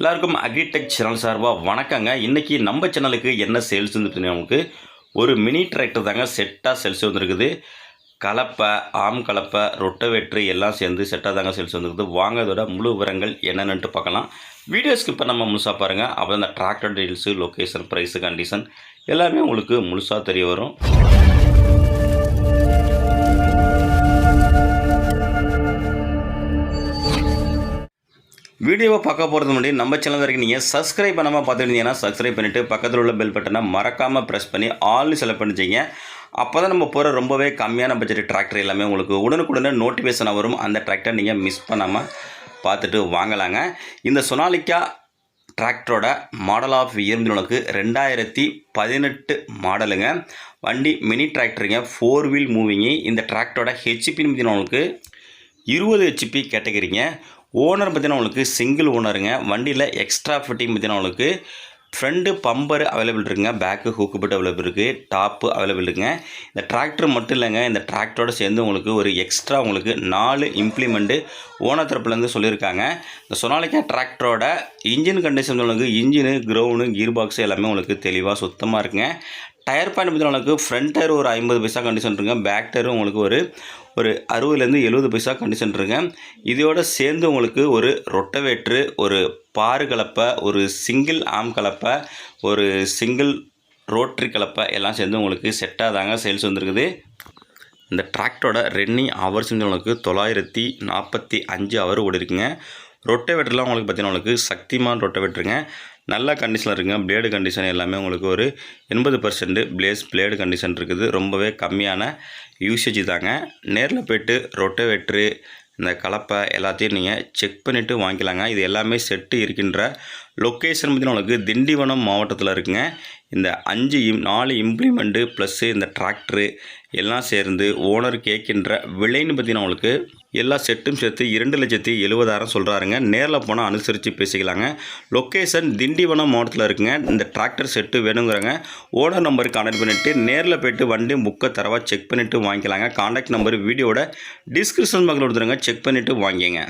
எல்லாருக்கும் agritech channel சார்பாக வணக்கங்க. இன்றைக்கி நம்ம சேனலுக்கு என்ன சேல்ஸ் வந்துட்டு நமக்கு? ஒரு மினி டிராக்டர் தாங்க செட்டாக சேல்ஸ் வந்துருக்குது. கலப்பை ஆம் கலப்பை ரொட்டவேட்ரு எல்லாம் சேர்ந்து செட்டாக தாங்க சேல்ஸ் வந்துருக்குது. வாங்க இதோட முழு விவரங்கள் என்னென்னு பார்க்கலாம். வீடியோஸ்க்கு இப்போ நம்ம முழுசாக பாருங்கள் அப்போ அந்த tractor deals location price condition எல்லாமே உங்களுக்கு முழுசாக தெரிய வரும். வீடியோவை பார்க்க போகிறது முன்னாடி நம்ம சேனல் வரைக்கும் நீங்கள் சப்ஸ்கிரைப் பண்ணாமல் பார்த்துருந்தீங்கன்னா சப்ஸ்கிரைப் பண்ணிவிட்டு பக்கத்தில் உள்ள பெல் பட்டனை மறக்காமல் ப்ரெஸ் பண்ணி ஆல்னு செலக்ட் பண்ணிச்சிங்க அப்போ தான் நம்ம போகிற ரொம்பவே கம்மியான பட்ஜெட் டிராக்டர் எல்லாமே உங்களுக்கு உடனுக்குடனே நோட்டிஃபிகேஷன் வரும். அந்த டிராக்டர் நீங்கள் மிஸ் பண்ணாமல் பார்த்துட்டு வாங்கலாங்க. இந்த சொனாலிக்கா டிராக்டரோட மாடல் ஆஃப் இயர் உனக்கு ரெண்டாயிரத்தி பதினெட்டு மாடலுங்க வண்டி மினி டிராக்டருங்க ஃபோர் வீல் மூவிங்கு இந்த டிராக்டரோட ஹெச்பின்னு பார்த்தீங்கன்னா உங்களுக்கு இருபது ஹெச்பி கேட்டகிரிங்க. ஓனர் பார்த்தீங்கன்னா உங்களுக்கு சிங்கிள் ஓனருங்க வண்டியில் எக்ஸ்ட்ரா ஃபிட்டிங் பார்த்தீங்கன்னா உங்களுக்கு ஃப்ரண்ட்டு பம்பர் அவைலபிள் இருக்குங்க. பேக்கு ஹூக்கு பட் அவைலபிள் இருக்குது டாப்பு அவைலபிள் இருக்குங்க. இந்த டிராக்டர் மட்டும் இல்லைங்க. இந்த டிராக்டரோட சேர்ந்து உங்களுக்கு ஒரு எக்ஸ்ட்ரா உங்களுக்கு நாலு இம்ப்ளிமெண்ட்டு ஓனர் தரப்புலேருந்து சொல்லியிருக்காங்க. இந்த சொனாலிக்கா டிராக்டரோட இன்ஜின் கண்டிஷன் உங்களுக்கு இன்ஜினு க்ரௌனு கீர் பாக்ஸ் எல்லாமே உங்களுக்கு தெளிவாக சுத்தமாக இருக்குங்க. டயர் பாயிண்ட் பற்றி உங்களுக்கு ஃப்ரண்ட் டயர் ஒரு ஐம்பது பைசா கண்டிஷன் இருக்குங்க. பேக் டயரும் உங்களுக்கு ஒரு ஒரு அறுபதுலேருந்து எழுபது பைசா கண்டிஷன் இருங்க. இதோட சேர்ந்து உங்களுக்கு ஒரு ரொட்டவேட்ரு ஒரு பாரு கலப்பை ஒரு சிங்கிள் ஆம் கலப்பை ஒரு சிங்கிள் ரோட்ரி கலப்பை எல்லாம் சேர்ந்து உங்களுக்கு செட்டாக தாங்க சேல்ஸ் வந்துருக்குது. இந்த டிராக்டரோட ரன்னிங் ஹவர்ஸ் வந்து உங்களுக்கு தொள்ளாயிரத்தி நாற்பத்தி அஞ்சு ஹவர் ஓடி இருக்குங்க ரொட்டவேட்டர்லாம் உங்களுக்கு பார்த்தீங்கன்னா உங்களுக்கு சக்திமான் ரொட்டவேட்டருங்க. நல்ல கண்டிஷனில் இருக்குங்க. பிளேடு கண்டிஷன் எல்லாமே உங்களுக்கு ஒரு எண்பது பர்சன்ட் பிளேஸ் பிளேடு கண்டிஷன் இருக்குது. ரொம்பவே கம்மியான யூசேஜ் தாங்க. நேரில் போய்ட்டு ரொட்டவேட்ரு இந்த கலப்பை எல்லாத்தையும் நீங்கள் செக் பண்ணிவிட்டு வாங்கிக்கலாங்க. இது எல்லாமே செட்டு இருக்கின்ற லொக்கேஷன் பார்த்திங்கன்னா உங்களுக்கு திண்டிவனம் மாவட்டத்தில் இருக்குங்க. இந்த அஞ்சு இம் நாலு இம்ப்ளிமெண்ட்டு ப்ளஸ்ஸு இந்த டிராக்டரு எல்லாம் சேர்ந்து ஓனர் கேட்கின்ற விலைன்னு பார்த்திங்கன்னா உங்களுக்கு எல்லா செட்டும் சேர்த்து இரண்டு லட்சத்தி எழுபதாயிரம் சொல்கிறாருங்க நேரில் போனால் அனுசரித்து பேசிக்கலாங்க. லொக்கேஷன் திண்டிவனம் மாவட்டத்தில் இருக்குங்க. இந்த டிராக்டர் செட்டு வேணுங்கிறங்க. ஓனர் நம்பருக்கு கான்டாக்ட் பண்ணிவிட்டு நேரில் போய்ட்டு வண்டி புக்கை தரவா செக் பண்ணிவிட்டு வாங்கிக்கலாங்க. கான்டாக்ட் நம்பர் வீடியோட டிஸ்கிரிப்ஷன் பக்கத்தில் கொடுத்துருங்க. செக் பண்ணிவிட்டு வாங்கிங்க